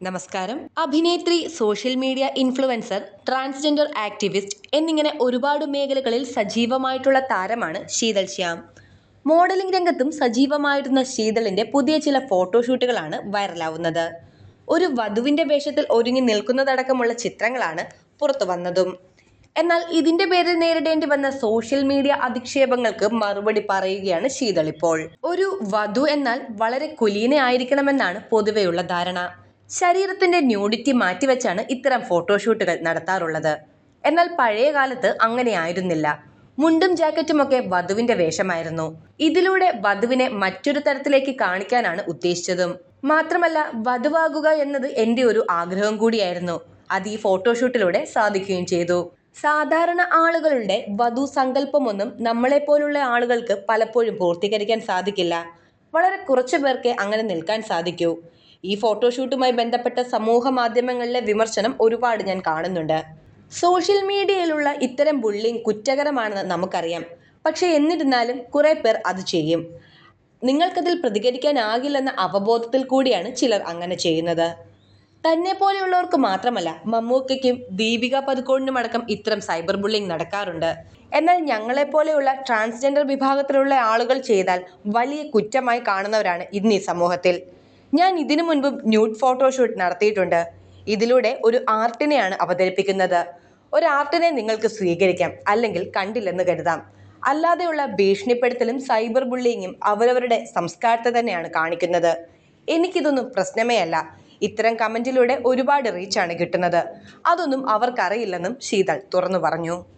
നമസ്കാരം. അഭിനേത്രി social media influencer transgender activist എന്നിങ്ങനെ ഒരുപാട് മേഖലകളിൽ സജീവമായിട്ടുള്ള താരമാണ് ശീതൾ ശ്യാം. മോഡലിംഗ് രംഗത്തും സജീവമായിരുന്ന ശീതളിന്റെ പുതിയ ചില ഫോട്ടോഷൂട്ടുകളാണ് വൈറലാവുന്നത്. ഒരു വധുവിന്റെ വേഷത്തിൽ ഒരുങ്ങി നിൽക്കുന്നതടക്കമുള്ള ചിത്രങ്ങളാണ് പുറത്തു വന്നതും. എന്നാൽ ഇതിന്റെ പേരിൽ നേരിടേണ്ടി വന്ന സോഷ്യൽ മീഡിയ അധിക്ഷേപങ്ങൾക്ക് മറുപടി പറയുകയാണ് ശീതൾ ഇപ്പോൾ. ഒരു വധു എന്നാൽ വളരെ കുലീനയായിരിക്കണമെന്നാണ് പൊതുവെയുള്ള ധാരണ. ശരീരത്തിന്റെ ന്യൂഡിറ്റി മാറ്റിവെച്ചാണ് ഇത്തരം ഫോട്ടോഷൂട്ടുകൾ നടത്താറുള്ളത്. എന്നാൽ പഴയ കാലത്ത് അങ്ങനെയായിരുന്നില്ല മുണ്ടും ജാക്കറ്റുമൊക്കെ വധുവിന്റെ വേഷമായിരുന്നു. ഇതിലൂടെ വധുവിനെ മറ്റൊരു തരത്തിലേക്ക് കാണിക്കാനാണ് ഉദ്ദേശിച്ചതും. മാത്രമല്ല വധുവാകുക എന്നത് എന്റെ ഒരു ആഗ്രഹം കൂടിയായിരുന്നു. അത് ഈ ഫോട്ടോഷൂട്ടിലൂടെ സാധിക്കുകയും ചെയ്തു. സാധാരണ ആളുകളുടെ വധു സങ്കല്പമൊന്നും നമ്മളെപ്പോലുള്ള ആളുകൾക്ക് പലപ്പോഴും പൂർത്തീകരിക്കാൻ സാധിക്കില്ല. വളരെ കുറച്ചു അങ്ങനെ നിൽക്കാൻ സാധിക്കൂ. ഈ ഫോട്ടോഷൂട്ടുമായി ബന്ധപ്പെട്ട സമൂഹ മാധ്യമങ്ങളിലെ വിമർശനം ഒരുപാട് ഞാൻ കാണുന്നുണ്ട്. സോഷ്യൽ മീഡിയയിലുള്ള ഇത്തരം ബുള്ളിങ് കുറ്റകരമാണെന്ന് നമുക്കറിയാം. പക്ഷേ എന്നിരുന്നാലും കുറേ പേർ അത് ചെയ്യും. നിങ്ങൾക്കതിൽ പ്രതികരിക്കാനാകില്ലെന്ന അവബോധത്തിൽ കൂടിയാണ് ചിലർ അങ്ങനെ ചെയ്യുന്നത്. തന്നെ പോലെയുള്ളവർക്ക് മാത്രമല്ല മമ്മൂക്കയ്ക്കും ദീപിക പതുക്കോണിനും അടക്കം ഇത്തരം സൈബർ ബുള്ളിങ് നടക്കാറുണ്ട്. എന്നാൽ ഞങ്ങളെപ്പോലെയുള്ള ട്രാൻസ്ജെൻഡർ വിഭാഗത്തിലുള്ള ആളുകൾ ചെയ്താൽ വലിയ കുറ്റമായി കാണുന്നവരാണ് ഇന്ന് ഈ സമൂഹത്തിൽ. ഞാൻ ഇതിനു മുൻപും ന്യൂഡ് ഫോട്ടോഷൂട്ട് നടത്തിയിട്ടുണ്ട്. ഇതിലൂടെ ഒരു ആർട്ടിനെയാണ് അവതരിപ്പിക്കുന്നത്. ഒരു ആർട്ടിനെ നിങ്ങൾക്ക് സ്വീകരിക്കാം അല്ലെങ്കിൽ കണ്ടില്ലെന്ന് കരുതാം. അല്ലാതെയുള്ള ഭീഷണിപ്പെടുത്തലും സൈബർ ബുള്ളിങ്ങും അവരവരുടെ സംസ്കാരത്തെ തന്നെയാണ് കാണിക്കുന്നത്. എനിക്കിതൊന്നും പ്രശ്നമേ അല്ല. ഇത്തരം കമന്റിലൂടെ ഒരുപാട് റീച്ചാണ് കിട്ടുന്നത്. അതൊന്നും അവർക്കറിയില്ലെന്നും ശീതൾ തുറന്നു പറഞ്ഞു.